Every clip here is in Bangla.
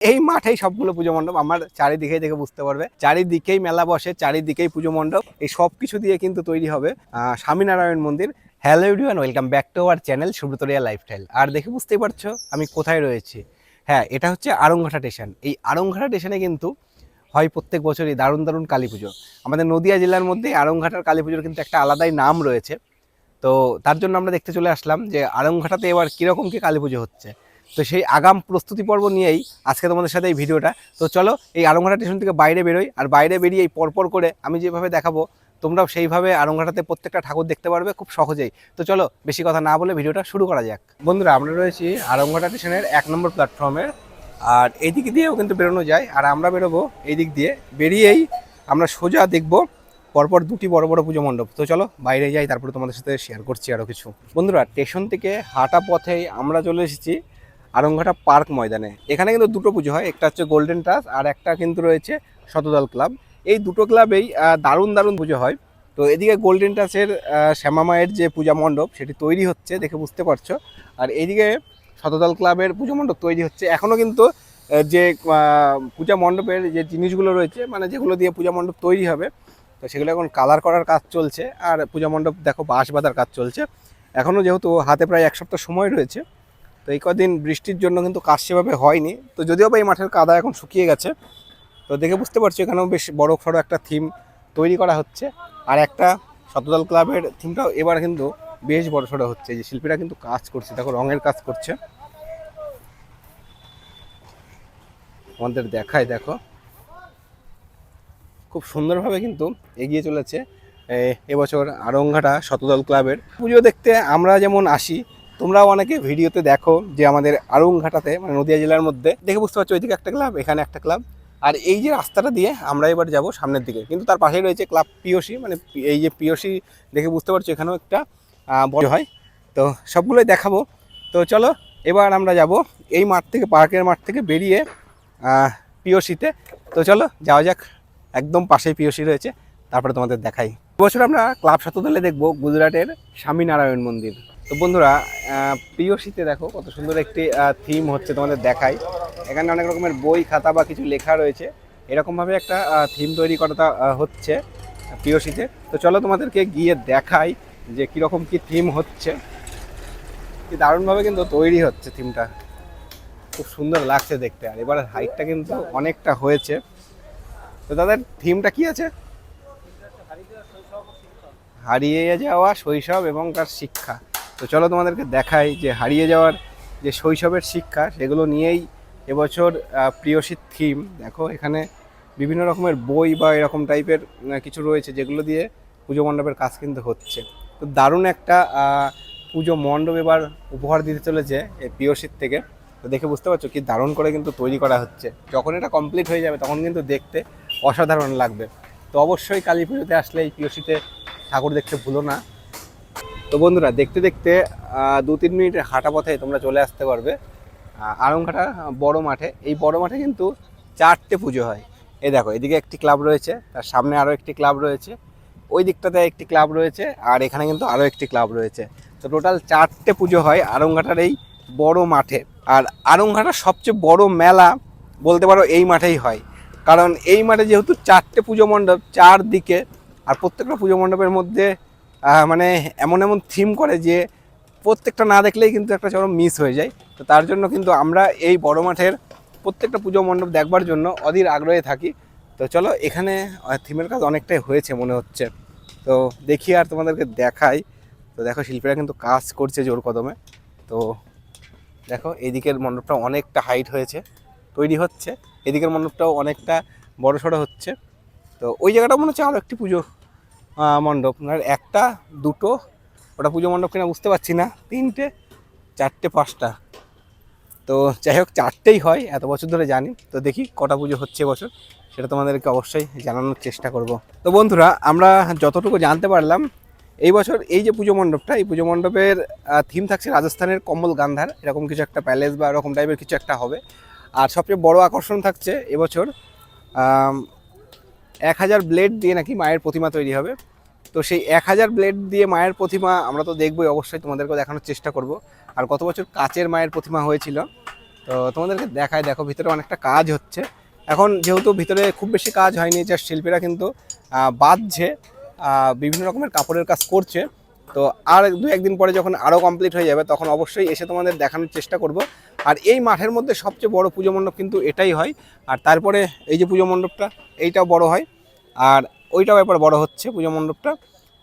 এই মাঠেই সবগুলো পুজো মণ্ডপ আমার চারিদিকেই দেখে বুঝতে পারবে। চারিদিকেই মেলা বসে, চারিদিকেই পুজো মণ্ডপ। এই সব কিছু দিয়ে কিন্তু তৈরি হবে স্বামীনারায়ণ মন্দির। Hello everyone welcome back to our channel Subratariya lifestyle আর দেখে বুঝতেই পারছ আমি কোথায় রয়েছি। হ্যাঁ এটা হচ্ছে আরংঘাটা স্টেশন এই আরংঘাটা স্টেশনে কিন্তু হয় প্রত্যেক বছরই দারুণ দারুণ কালী পুজো। আমাদের নদিয়া জেলার মধ্যে আরংঘাটার কালী পুজোর কিন্তু একটা আলাদাই নাম রয়েছে। তো তার জন্য আমরা দেখতে চলে আসলাম যে আরংঘাটাতে এবার কীরকম কী কালী পুজো হচ্ছে। তো সেই আগাম প্রস্তুতি পর্ব নিয়েই আজকে তোমাদের সাথে এই ভিডিওটা। তো চলো এই আরংঘাটা স্টেশন থেকে বাইরে বেরোই, আর বাইরে বেরিয়ে এই পরপর করে আমি যেভাবে দেখাবো, তোমরাও সেইভাবে আরংঘাটাতে প্রত্যেকটা ঠাকুর দেখতে পারবে খুব সহজেই। তো চলো বেশি কথা না বলে ভিডিওটা শুরু করা যাক। বন্ধুরা, আমরা রয়েছি আরংঘাটা স্টেশনের এক নম্বর প্ল্যাটফর্মের আর এই দিক দিয়েও কিন্তু বেরোনো যায়, আর আমরা বেরোবো এই দিক দিয়ে। বেরিয়েই আমরা সোজা দেখব পরপর দুটি বড় বড় পুজো মণ্ডপ। তো চলো বাইরে যাই, তারপরে তোমাদের সাথে শেয়ার করছি আরও কিছু। বন্ধুরা, স্টেশন থেকে হাঁটা পথেই আমরা চলে এসেছি আরংঘাটা পার্ক ময়দানে। এখানে কিন্তু দুটো পুজো হয়, একটা হচ্ছে গোল্ডেন টাচ আর একটা কিন্তু রয়েছে শতদল ক্লাব এই দুটো ক্লাবেই দারুণ দারুণ পুজো হয়। তো এদিকে গোল্ডেন টাচের শ্যামা মায়ের যে পূজা মণ্ডপ, সেটি তৈরি হচ্ছে, দেখে বুঝতে পারছ। আর এইদিকে শতদল ক্লাবের পুজো মণ্ডপ তৈরি হচ্ছে। এখনও কিন্তু যে পূজা মণ্ডপের যে জিনিসগুলো রয়েছে মানে যেগুলো দিয়ে পূজা মণ্ডপ তৈরি হবে, তো সেগুলো এখন কালার করার কাজ চলছে। আর পূজা মণ্ডপ দেখো বাঁশ বাঁধার কাজ চলছে। এখনও যেহেতু হাতে প্রায় এক সপ্তাহ সময় রয়েছে তো এই কদিন বৃষ্টির জন্য কিন্তু কাজ সেভাবে হয়নি। তো যদিও বা এই মাঠের কাদা এখন শুকিয়ে গেছে, তো দেখে বুঝতে পারছি এখানেও বেশ বড় সড়ো একটা থিম তৈরি করা হচ্ছে। আর একটা শতদল ক্লাবের থিমটাও এবার কিন্তু বেশ বড় সড়ো হচ্ছে। যে শিল্পীরা কিন্তু কাজ করছে, দেখো রঙের কাজ করছে। আমাদের দেখায় দেখো। খুব সুন্দরভাবে কিন্তু এগিয়ে চলেছে। এবছর আরংঘাটা শতদল ক্লাবের। পুজো দেখতে আমরা যেমন আসি তোমরাও অনেকে ভিডিওতে দেখো যে আমাদের আরংঘাটাতে মানে নদিয়া জেলার মধ্যে, দেখে বুঝতে পারছ ওইদিকে একটা ক্লাব, এখানে একটা ক্লাব। আর এই যে রাস্তাটা দিয়ে আমরা এবার যাব সামনের দিকে, কিন্তু তার পাশেই রয়েছে ক্লাব পিওসি মানে এই যে পিওসি দেখে বুঝতে পারছ এখানেও একটা বড় হয়। তো সবগুলোই দেখাবো। তো চলো, এবার আমরা যাব এই মাঠ থেকে, পার্কের মাঠ থেকে বেরিয়ে পিওসিতে। তো চলো, যাওয়া যাক। একদম পাশেই পিওসি রয়েছে, তারপরে তোমাদের দেখাই। বছর আমরা ক্লাব শতদলে দেখব গুজরাটের স্বামীনারায়ণ মন্দির। তো বন্ধুরা পিওসিতে দেখো কত সুন্দর একটি থিম হচ্ছে তোমাদের দেখাই। এখানে অনেক রকমের বই খাতা বা কিছু লেখা রয়েছে। এরকমভাবে একটা থিম তৈরি করা আহ, হচ্ছে পিওসিতে তো চলো তোমাদেরকে গিয়ে দেখাই যে কীরকম কি থিম হচ্ছে। কি দারুণভাবে কিন্তু তৈরি হচ্ছে থিমটা খুব সুন্দর লাগছে দেখতে। আর এবার হাইটটা কিন্তু অনেকটা হয়েছে। তো তাদের থিমটা কি আছে? হারিয়ে যাওয়া শৈশব এবং তার শিক্ষা। তো চলো তোমাদেরকে দেখাই যে হারিয়ে যাওয়ার যে শৈশবের শিক্ষা, সেগুলো নিয়েই এবছর প্রিয়সীর থিম দেখো, এখানে বিভিন্ন রকমের বই বা এরকম টাইপের কিছু রয়েছে যেগুলো দিয়ে পুজো মণ্ডপের কাজ কিন্তু হচ্ছে। তো দারুণ একটা পুজো মণ্ডপ এবার উপহার দিতে চলেছে এই প্রিয়সীর থেকে। তো দেখে বুঝতে পারছ কি দারুণ করে কিন্তু তৈরি করা হচ্ছে। যখন এটা কমপ্লিট হয়ে যাবে, তখন কিন্তু দেখতে অসাধারণ লাগবে। তো অবশ্যই কালী পুজোতে আসলে এই পিওসিতে ঠাকুর দেখতে ভুলো না। তো বন্ধুরা, দেখতে দেখতে দু তিন মিনিটের হাঁটা পথে তোমরা চলে আসতে পারবে। আরংঘাটা বড় মাঠে। এই বড় মাঠে কিন্তু চারটে পুজো হয়। এ দেখো, এদিকে একটি ক্লাব রয়েছে, তার সামনে আরও একটি ক্লাব রয়েছে। ওই দিকটাতে একটি ক্লাব রয়েছে, আর এখানে কিন্তু আরও একটি ক্লাব রয়েছে। তো টোটাল চারটে পুজো হয় আরংঘাটার এই বড় মাঠে। আর আরংঘাটার সবচেয়ে বড় মেলা বলতে পারো এই মাঠেই হয়। কারণ এই মাঠে যেহেতু চারটে পুজো মণ্ডপ, চারদিকে, আর প্রত্যেকটা পুজো মণ্ডপের মধ্যে মানে এমন এমন থিম করে যে প্রত্যেকটা না দেখলেই কিন্তু একটা চরম মিস হয়ে যায়। তো তার জন্য কিন্তু আমরা এই বড় মাঠের প্রত্যেকটা পুজো মণ্ডপ দেখবার জন্য অধীর আগ্রহে থাকি। তো চলো, এখানে থিমের কাজ অনেকটাই হয়েছে মনে হচ্ছে। তো দেখি আর তোমাদেরকে দেখাই। তো দেখো, শিল্পীরা কিন্তু কাজ করছে জোর কদমে। তো দেখো এদিকের মণ্ডপটা অনেকটা হাইট হয়েছে, তৈরি হচ্ছে। এদিকের মণ্ডপটাও অনেকটা বড় সড়ো হচ্ছে। তো ওই জায়গাটা মনে হচ্ছে আরও একটি পুজো মণ্ডপ। একটা, দুটো, ওটা পুজো মণ্ডপ কিনা বুঝতে পারছি না। তিনটে, চারটে, পাঁচটা। তো যাই হোক, চারটেই হয়, এত বছর ধরে জানি। তো দেখি কটা পুজো হচ্ছে এবছর, সেটা তোমাদেরকে অবশ্যই জানানোর চেষ্টা করব। তো বন্ধুরা, আমরা যতটুকু জানতে পারলাম, এই বছর এই যে পুজো মণ্ডপটা, এই পুজো মণ্ডপের থিম থাকছে রাজস্থানের কম্বল গান্ধার। এরকম কিছু একটা প্যালেস বা এরকম টাইপের কিছু একটা হবে। আর সবচেয়ে বড় আকর্ষণ থাকছে এবছর এক হাজার ব্লেড দিয়ে নাকি মায়ের প্রতিমা তৈরি হবে। তো সেই এক হাজার ব্লেড দিয়ে মায়ের প্রতিমা আমরা তো দেখবই, অবশ্যই তোমাদেরকে দেখানোর চেষ্টা করব। আর গত বছর কাচের মায়ের প্রতিমা হয়েছিল। তো তোমাদেরকে দেখায়, দেখো, ভিতরে অনেকটা কাজ হচ্ছে। এখন যেহেতু ভিতরে খুব বেশি কাজ হয়নি যে শিল্পীরা কিন্তু বাঁধছে বিভিন্ন রকমের কাপড়ের কাজ করছে। তো আর দু একদিন পরে যখন আরও কমপ্লিট হয়ে যাবে, তখন অবশ্যই এসে তোমাদের দেখানোর চেষ্টা করব। আর এই মাঠের মধ্যে সবচেয়ে বড় পুজো মণ্ডপ কিন্তু এটাই হয়। আর তারপরে এই যে পুজো মণ্ডপটা, এইটাও বড় হয়। আর ওইটাও এবার বড় হচ্ছে পুজো মণ্ডপটা।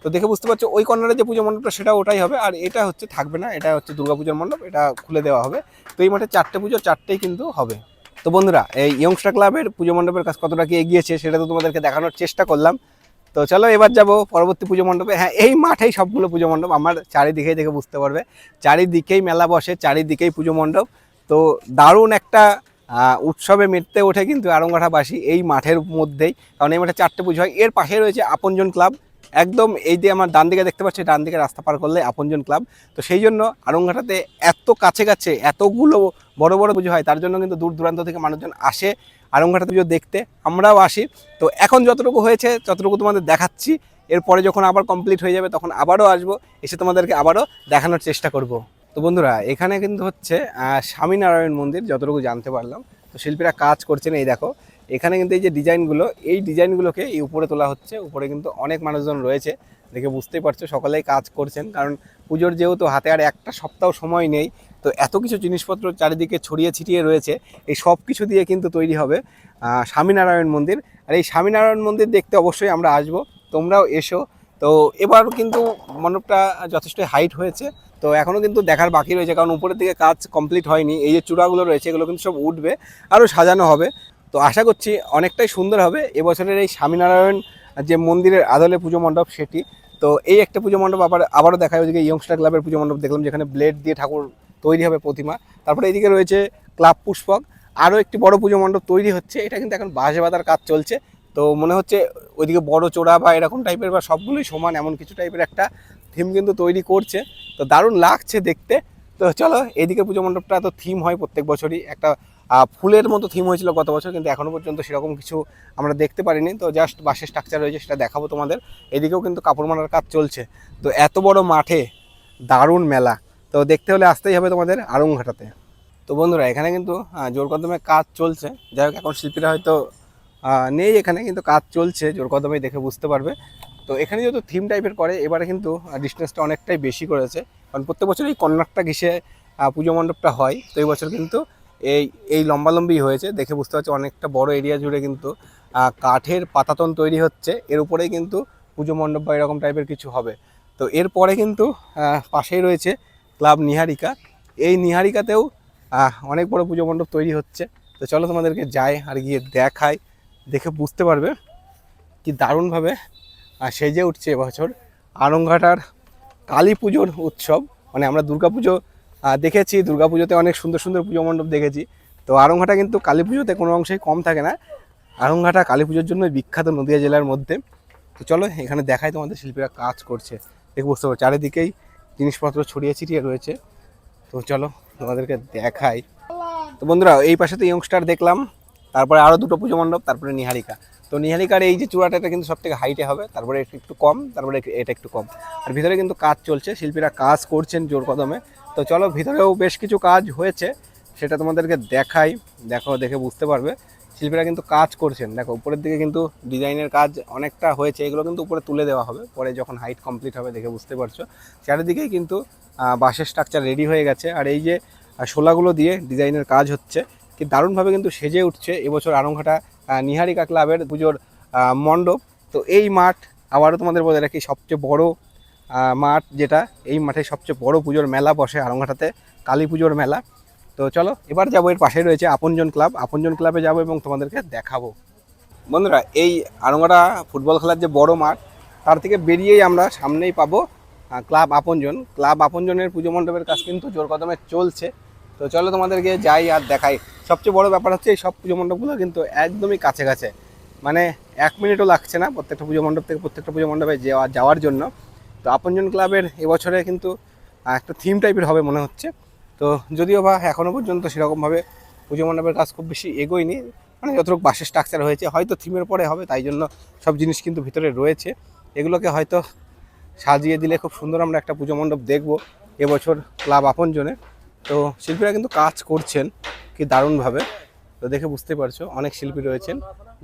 তো দেখে বুঝতে পারছ, ওই কর্নারে যে পুজো মণ্ডপটা সেটা ওটাই হবে। আর এটা হচ্ছে, থাকবে না, এটা হচ্ছে দুর্গাপুজোর মণ্ডপ, এটা খুলে দেওয়া হবে। তো এই মাঠে চারটে পুজো, চারটেই কিন্তু হবে। তো বন্ধুরা, এই ইয়ংস্টার ক্লাবের পুজো মণ্ডপের কাজ কতটা কি এগিয়েছে, সেটা তো তোমাদেরকে দেখানোর চেষ্টা করলাম। তো চলো, এবার যাব পরবর্তী পুজো মণ্ডপে। হ্যাঁ এই মাঠেই সবগুলো পুজো মণ্ডপ আমার চারিদিকেই দেখে বুঝতে পারবে। চারিদিকেই মেলা বসে, চারিদিকেই পুজো মণ্ডপ। তো দারুণ একটা উৎসবে মেতে ওঠে কিন্তু আরঙ্গাঠাবাসী এই মাঠের মধ্যেই। কারণ এই মাঠে চারটে পুজো হয়। এর পাশে রয়েছে আপনজন ক্লাব। একদম এই যে আমার ডান দিকে দেখতে পাচ্ছি ডান দিকে রাস্তা পার করলে আপনজন ক্লাব। তো সেই জন্য আরঙ্গাটাতে এত কাছে কাছে এতগুলো বড় বড় পুজো হয়, তার জন্য কিন্তু দূর দূরান্ত থেকে মানুষজন আসে আরঙ্গাটা পুজো দেখতে। আমরাও আসি। তো এখন যতটুকু হয়েছে, ততটুকু তোমাদের দেখাচ্ছি। এরপরে যখন আবার কমপ্লিট হয়ে যাবে, তখন আবারও আসব। এসে তোমাদেরকে আবারও দেখানোর চেষ্টা করব। তো বন্ধুরা, এখানে কিন্তু হচ্ছে স্বামীনারায়ণ মন্দির, যতটুকু জানতে পারলাম। তো শিল্পীরা কাজ করছেন, এই দেখো, এখানে কিন্তু এই যে ডিজাইনগুলো, এই ডিজাইনগুলোকে এই উপরে তোলা হচ্ছে। উপরে কিন্তু অনেক মানুষজন রয়েছে, দেখে বুঝতেই পারছ, সকলেই কাজ করছেন। কারণ পুজোর যেহেতু হাতে আর একটা সপ্তাহ সময় নেই, তো এত কিছু জিনিসপত্র চারিদিকে ছড়িয়ে ছিটিয়ে রয়েছে, এই সব কিছু দিয়ে কিন্তু তৈরি হবে স্বামীনারায়ণ মন্দির। আর এই স্বামীনারায়ণ মন্দির দেখতে অবশ্যই আমরা আসব, তোমরাও এসো। তো এবার কিন্তু মণ্ডপটা যথেষ্ট হাইট হয়েছে তো এখনও কিন্তু দেখার বাকি রয়েছে, কারণ উপরের দিকে কাজ কমপ্লিট হয়নি। এই যে চূড়াগুলো রয়েছে, এগুলো কিন্তু সব উঠবে, আরও সাজানো হবে। তো আশা করছি অনেকটাই সুন্দর হবে। এবছরের এই স্বামীনারায়ণ যে মন্দিরের আদলে পুজো মণ্ডপ, সেটি। তো এই একটা পুজো মণ্ডপ আবার, আবারও দেখায় ওইদিকে ইয়ংস্টার ক্লাবের পুজো মণ্ডপ দেখলাম, যেখানে ব্লেড দিয়ে ঠাকুর তৈরি হবে প্রতিমা। তারপরে এইদিকে রয়েছে ক্লাব পুষ্পক আরও একটি বড় পুজো মণ্ডপ তৈরি হচ্ছে। এটা কিন্তু এখন বাঁশে বাঁধার কাজ চলছে। তো মনে হচ্ছে ওইদিকে বড় চোড়া বা এরকম টাইপের বা সবগুলোই সমান, এমন কিছু টাইপের একটা থিম কিন্তু তৈরি করছে। তো দারুণ লাগছে দেখতে। তো চলো এইদিকে পুজো মণ্ডপটা তো থিম হয় প্রত্যেক বছরই। একটা ফুলের মতো থিম হয়েছিল গত বছর, কিন্তু এখনও পর্যন্ত সেরকম কিছু আমরা দেখতে পারিনি। তো জাস্ট বাসের স্ট্রাকচার রয়েছে, সেটা দেখাবো তোমাদের। এদিকেও কিন্তু কাপড় মারার কাজ চলছে। তো এত বড় মাঠে দারুণ মেলা। তো দেখতে হলে আসতেই হবে তোমাদের আড়ংঘাটাতে। তো বন্ধুরা, এখানে কিন্তু জোর কদমে কাজ চলছে। যাই হোক, এখন শিল্পীরা হয়তো নেই এখানে, কিন্তু কাজ চলছে। জোর কদমে দেখে বুঝতে পারবে। তো এখানে যেহেতু থিম টাইপের করে, এবারে কিন্তু ডিস্টেন্সটা অনেকটাই বেশি করেছে। কারণ প্রত্যেক বছর এই কর্নারটা ঘিসে পুজো মণ্ডপটা হয়। তো এই বছর কিন্তু এই এই লম্বালম্বি হয়েছে। দেখে বুঝতে পারছি অনেকটা বড় এরিয়া জুড়ে কিন্তু কাঠের পাতাতন তৈরি হচ্ছে। এর উপরেই কিন্তু পুজো মণ্ডপ বা এরকম টাইপের কিছু হবে। তো এরপরে কিন্তু পাশেই রয়েছে ক্লাব নিহারিকা। এই নিহারিকাতেও অনেক বড় পুজো মণ্ডপ তৈরি হচ্ছে। তো চলো তোমাদেরকে যাই আর গিয়ে দেখাই। দেখে বুঝতে পারবে কি দারুণভাবে সেজে উঠছে এবছর আরংঘাটার কালী পুজোর উৎসব। মানে আমরা দুর্গাপুজো দেখেছি দুর্গাপুজোতে অনেক সুন্দর সুন্দর পুজো মণ্ডপ দেখেছি। তো আরংঘাটা কিন্তু কালী পুজোতে কোনো অংশেই কম থাকে না। আরংঘাটা কালী পুজোর জন্য বিখ্যাত নদীয়া জেলার মধ্যে। তো চলো, এখানে দেখাই তোমাদের শিল্পীরা কাজ করছে। দেখে বুঝতে পারছ চারিদিকেই জিনিসপত্র ছড়িয়ে ছিটিয়ে রয়েছে। তো চলো, তোমাদেরকে দেখাই। তো বন্ধুরা, এই পাশে তো ইয়ংস্টার দেখলাম। তারপরে আরও দুটো পুজো মণ্ডপ, তারপরে নিহারিকা। তো নিহারিকার এই যে চূড়াটা, এটা কিন্তু সব থেকে হাইটে হবে, তারপরে একটু একটু কম, তারপরে এটা একটু কম। আর ভিতরে কিন্তু কাজ চলছে, শিল্পীরা কাজ করছেন জোর কদমে। তো চলো, ভিতরেও বেশ কিছু কাজ হয়েছে, সেটা তোমাদেরকে দেখাই, দেখো, দেখে বুঝতে পারবে। শিল্পীরা কিন্তু কাজ করছেন। দেখো, উপরের দিকে কিন্তু ডিজাইনের কাজ অনেকটা হয়েছে, এগুলো কিন্তু উপরে তুলে দেওয়া হবে, পরে যখন হাইট কমপ্লিট হবে, দেখে বুঝতে পারছ। চারিদিকেই কিন্তু বাঁশের স্ট্রাকচার রেডি হয়ে গেছে। আর এই যে শোলাগুলো দিয়ে ডিজাইনের কাজ হচ্ছে কি দারুণভাবে কিন্তু সেজে উঠছে। এবছর আরংঘাটা নিহারিকা ক্লাবের পুজোর মণ্ডপ। তো এই মাঠ আবারও তোমাদের বলে রাখি, সবচেয়ে বড় মাঠ যেটা, এই মাঠে সবচেয়ে বড় পুজোর মেলা বসে আরংঘাটাতে কালী পুজোর মেলা। তো চলো, এবার যাব, এর পাশে রয়েছে আপনজন ক্লাব। আপনজন ক্লাবে যাব এবং তোমাদেরকে দেখাবো। বন্ধুরা, এই আরংঘাটা ফুটবল খেলার যে বড় মাঠ, তার থেকে বেরিয়েই আমরা সামনেই পাবো ক্লাব আপনজন। ক্লাব আপনজনের পুজো মণ্ডপের কাজ কিন্তু জোর কদমে চলছে। তো চলো তোমাদেরকে যাই আর দেখাই। সবচেয়ে বড় ব্যাপার হচ্ছে এই সব পুজো মণ্ডপগুলো কিন্তু একদমই কাছে কাছে। মানে এক মিনিটও লাগছে না প্রত্যেকটা পুজো মণ্ডপ থেকে প্রত্যেকটা পুজো মণ্ডপে যাওয়া, যাওয়ার জন্য। তো আপনজন ক্লাবের এবছরে কিন্তু একটা থিম টাইপের হবে মনে হচ্ছে। তো যদিও বা এখনও পর্যন্ত সেরকমভাবে পুজো মণ্ডপের কাজ খুব বেশি এগোয়নি। মানে যতটুকু বাসের স্ট্রাকচার হয়েছে, হয়তো থিমের পরে হবে, তাই জন্য সব জিনিস কিন্তু ভিতরে রয়েছে। এগুলোকে হয়তো সাজিয়ে দিলে খুব সুন্দর আমরা একটা পুজো মণ্ডপ দেখব এবছর ক্লাব আপনজনে তো শিল্পীরা কিন্তু কাজ করছেন কি দারুণভাবে। তো দেখে বুঝতে পারছ, অনেক শিল্পী রয়েছেন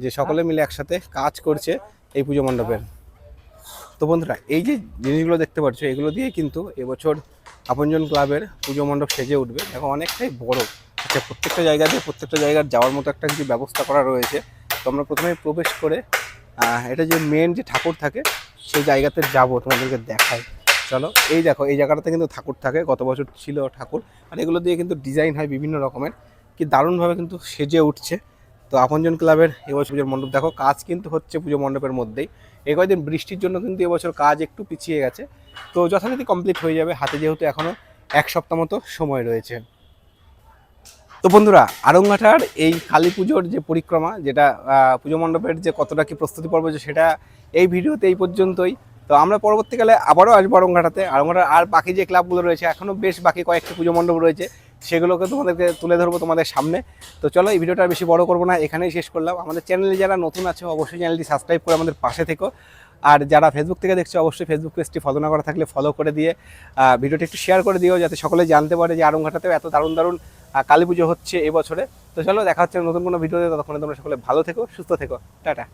যে সকলে মিলে একসাথে কাজ করছে এই পুজো মণ্ডপের। তো বন্ধুরা, এই যে জিনিসগুলো দেখতে পাচ্ছ এগুলো দিয়ে কিন্তু এবছর আপনজন ক্লাবের পুজো মণ্ডপ সেজে উঠবে। দেখো, অনেকটাই বড়। আচ্ছা প্রত্যেকটা জায়গা দিয়ে প্রত্যেকটা জায়গার যাওয়ার মতো একটা কিছু ব্যবস্থা করা রয়েছে। তো আমরা প্রথমে প্রবেশ করে এটা যে মেন যে ঠাকুর থাকে, সেই জায়গাতে যাব, তোমাদেরকে দেখাই। চলো, এই দেখো, এই জায়গাটাতে কিন্তু ঠাকুর থাকে, গত বছর ছিল ঠাকুর, আর এগুলো দিয়ে কিন্তু ডিজাইন হয় বিভিন্ন রকমের, কি দারুণভাবে কিন্তু সেজে উঠছে। তো আপনজন ক্লাবের এবছর পুজোর মণ্ডপ, দেখো, কাজ কিন্তু হচ্ছে পুজো মণ্ডপের মধ্যেই। এই কয়েকদিন বৃষ্টির জন্য কিন্তু এবছর কাজ একটু পিছিয়ে গেছে। তো যথারীতি কমপ্লিট হয়ে যাবে, হাতে যেহেতু এখনও এক সপ্তাহ মতো সময় রয়েছে। তো বন্ধুরা আরংঘাটার এই কালী পুজোর যে পরিক্রমা, যেটা পুজো মণ্ডপের যে কতটা কি প্রস্তুতি পর্ব সেটা এই ভিডিওতে এই পর্যন্তই। তো আমরা পরবর্তীকালে আবারও আসব আরংঘাটাতে আরংঘাটার আর বাকি যে ক্লাবগুলো রয়েছে, এখনও বেশ বাকি কয়েকটি পুজো মণ্ডপ রয়েছে, সেগুলোকে তোমাদেরকে তুলে ধরবো তোমাদের সামনে। তো চলো, এই ভিডিওটা বেশি বড় করব না, এখানেই শেষ করলাম। আমাদের চ্যানেলে যারা নতুন আছে, অবশ্যই চ্যানেলটি সাবস্ক্রাইব করে আমাদের পাশে থেকো। আর যারা ফেসবুক থেকে দেখছ, অবশ্যই ফেসবুক পেজটি ফলো না করা থাকলে ফলো করে দিয়ে ভিডিওটি একটু শেয়ার করে দিও, যাতে সকলে জানতে পারে যে আরংঘাটাতেও এত দারুণ দারুণ কালী পুজো হচ্ছে এবছরে। তো চলো, দেখা হচ্ছে নতুন কোনো ভিডিওতে, ততক্ষণে তোমরা সকলে ভালো থেকো, সুস্থ থেকো। টাটা।